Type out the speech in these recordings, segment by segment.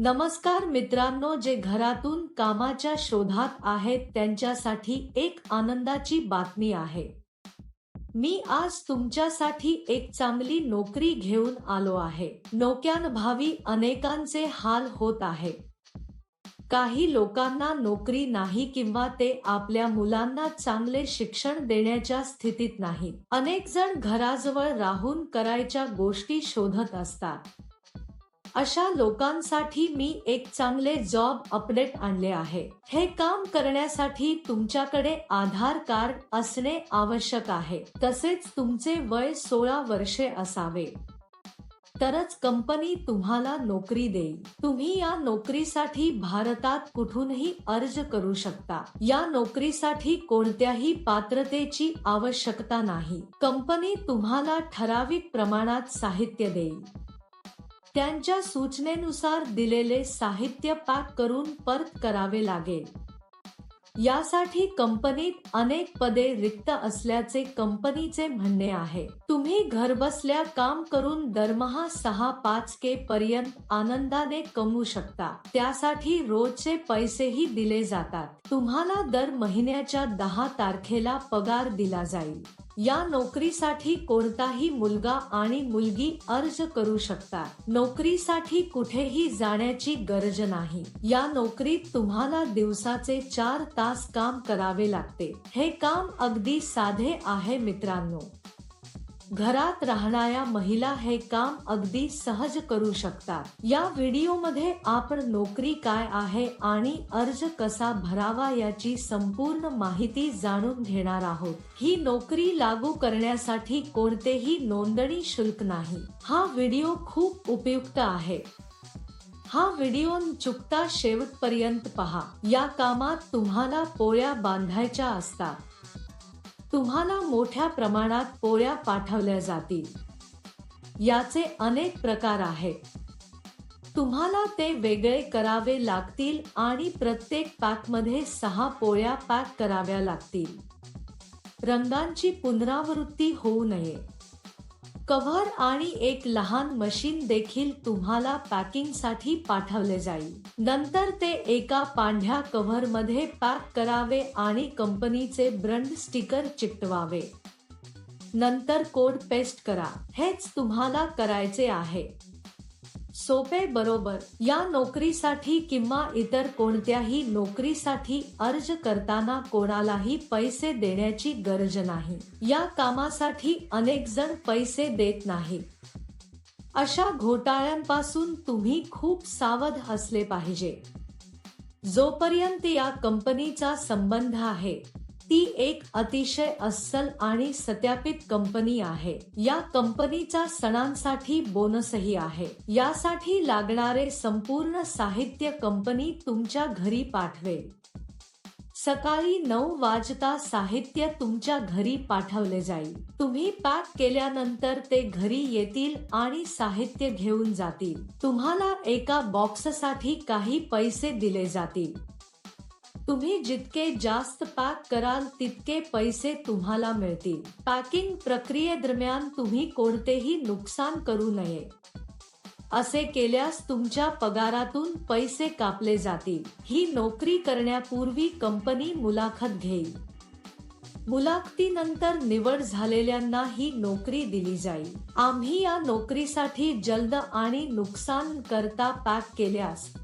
नमस्कार मित्रांनो जे घरातून कामाच्या शोधात आहेत त्यांच्यासाठी एक आनंदाची बातमी आहे. मी आज तुमच्यासाठी एक चांगली नोकरी घेऊन आलो आहे. नोक्यांभावी अनेकांचे हाल होत आहे. काही लोकांना नोकरी नाही किंवा ते आपल्या मुलांना चांगले शिक्षण देण्याच्या स्थितीत नाही अनेक जण घराजवळ राहून करायच्या गोष्टी शोधत असतात. अशा लोकांसाठी मी एक चांगले जॉब अपडेट आणले आहे. हे काम करण्यासाठी तुमच्याकडे आधार कार्ड असणे आवश्यक आहे. तसेच तुमचे वय सोळा वर्षे असावे. तरच कंपनी तुम्हाला नोकरी देईल. तुम्ही या नोकरीसाठी भारतात कुठूनही अर्ज करू शकता. या नोकरीसाठी कोणत्याही पात्रतेची आवश्यकता नाही. कंपनी तुम्हाला ठराविक प्रमाणात साहित्य देईल. त्यांच्या सूचनेनुसार दिलेले साहित्य पॅक करून परत करावे लागेल. यासाठी कंपनीत अनेक पदे रिक्त असल्याचे कंपनीचे म्हणणे आहे. तुम्ही घरबसल्या काम करून दरमहा सहा पाच के पर्यंत आनंदाने कमवू शकता. त्यासाठी रोजचे पैसेही दिले जातात. तुम्हाला दर महिन्याच्या दहा तारखेला पगार दिला जाईल. या नोकरीसाठी कोणताही मुलगा आणि मुलगी अर्ज करू शकतात. नोकरीसाठी कुठेही जाण्याची गरज नाही. या नोकरीत तुम्हाला दिवसाचे चार तास काम करावे लागते. हे काम अगदी साधे आहे मित्रांनो. घरात राहणाऱ्या महिला हे काम अगदी सहज करू शकतात. या व्हिडिओमध्ये आपण नोकरी काय आहे आणि अर्ज कसा भरावा याची संपूर्ण माहिती जाणून घेणार आहोत. ही नोकरी लागू करण्यासाठी कोणतेही नोंदणी शुल्क नाही. हा व्हिडिओ खूप उपयुक्त आहे. हा व्हिडिओ चुकता शेवटपर्यंत पहा. या कामात तुम्हाला पोळ्या बांधायच्या असतात. तुम्हाला मोठ्या प्रमाणात पोळ्या पाठवल्या जातील. याचे अनेक प्रकार आहेत. तुम्हाला ते वेगळे करावे लागतील आणि प्रत्येक पॅकमध्ये सहा पोळ्या पॅक कराव्या लागतील. रंगांची पुनरावृत्ती होऊ नये. कव्हर आणि एक लहान मशीन देखील तुम्हाला पॅकिंगसाठी पाठवले जाईल. नंतर ते एका पांढऱ्या कव्हरमध्ये पॅक करावे आणि कंपनीचे ब्रँड स्टिकर चिकटवावे. नंतर कोड पेस्ट करा. हेच तुम्हाला करायचे आहे. सोपे बरोबर. या नोकरीसाठी किंवा इतर कोणत्याही नोकरीसाठी अर्ज करताना कोणालाही पैसे देण्याची गरज नाही. या कामासाठी अनेक जण पैसे देत नाही. अशा घोटाळ्यांपासून तुम्ही खूप सावध असले पाहिजे. जोपर्यंत या कंपनीचा संबंध आहे ती एक अतिशय अस्सल आणि सत्यापित कंपनी आहे. या कंपनीचा सणांसाठी बोनसही आहे. यासाठी लागणारे संपूर्ण साहित्य कंपनी तुमच्या घरी पाठवेल. सकाळी नऊ वाजता साहित्य तुमच्या घरी पाठवले जाईल. तुम्ही पॅक केल्यानंतर ते घरी येतील आणि साहित्य घेऊन जातील. तुम्हाला एका बॉक्ससाठी काही पैसे दिले जातील. तुम्ही जितके जास्त पॅक कराल तितके पैसे तुम्हाला मिळतील. पॅकिंग प्रक्रियेदरम्यान तुम्ही कोणतेही नुकसान करू नये. असे केल्यास तुमच्या पगारातून पैसे कापले जातील. ही नोकरी करण्यापूर्वी कंपनी मुलाखत घेईल. मुलाखतीनंतर निवड झालेल्यांना ही नोकरी दिली जाईल. आम्ही या नोकरीसाठी जलद आणि नुकसान करता पॅक केल्यास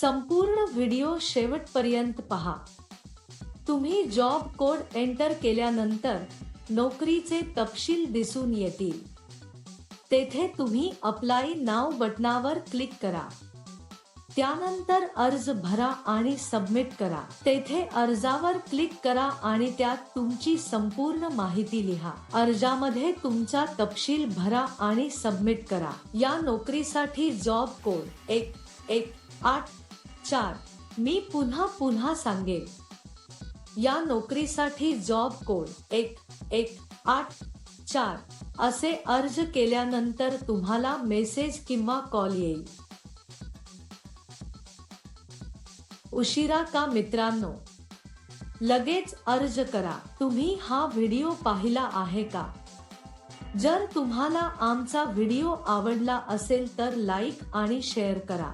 संपूर्ण व्हिडिओ शेवटपर्यंत पहा. तुम्ही जॉब कोड एंटर केल्यानंतर नोकरीचे तपशील दिसून येतील. तेथे तुम्ही अप्लाय नाव बटनावर क्लिक करा. त्यानंतर अर्ज भरा आणि सबमिट करा. तेथे अर्जावर क्लिक करा आणि त्यात तुमची संपूर्ण माहिती लिहा. अर्जामध्ये तुमचा तपशील भरा आणि सबमिट करा. या नोकरीसाठी जॉब कोड एक एक आठ चार मी पुन्हा पुन्हा सांगेन. या नोकरीसाठी जॉब कोड एक एक आठ चार असे अर्ज केल्यानंतर तुम्हाला मेसेज किंवा कॉल येईल. उशिरा का मित्रांनो? लगेच अर्ज करा. तुम्ही हा व्हिडिओ पाहिला आहे का? जर तुम्हाला आमचा व्हिडिओ आवडला असेल तर लाईक आणि शेअर करा.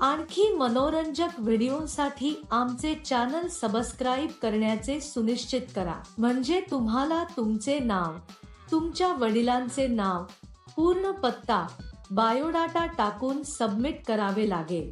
आणखी मनोरंजक व्हिडिओसाठी आमचे चॅनल सबस्क्राईब करण्याचे सुनिश्चित करा. म्हणजे तुम्हाला तुमचे नाव तुमच्या वडिलांचे नाव पूर्ण पत्ता बायोडाटा टाकून सबमिट करावे लागेल.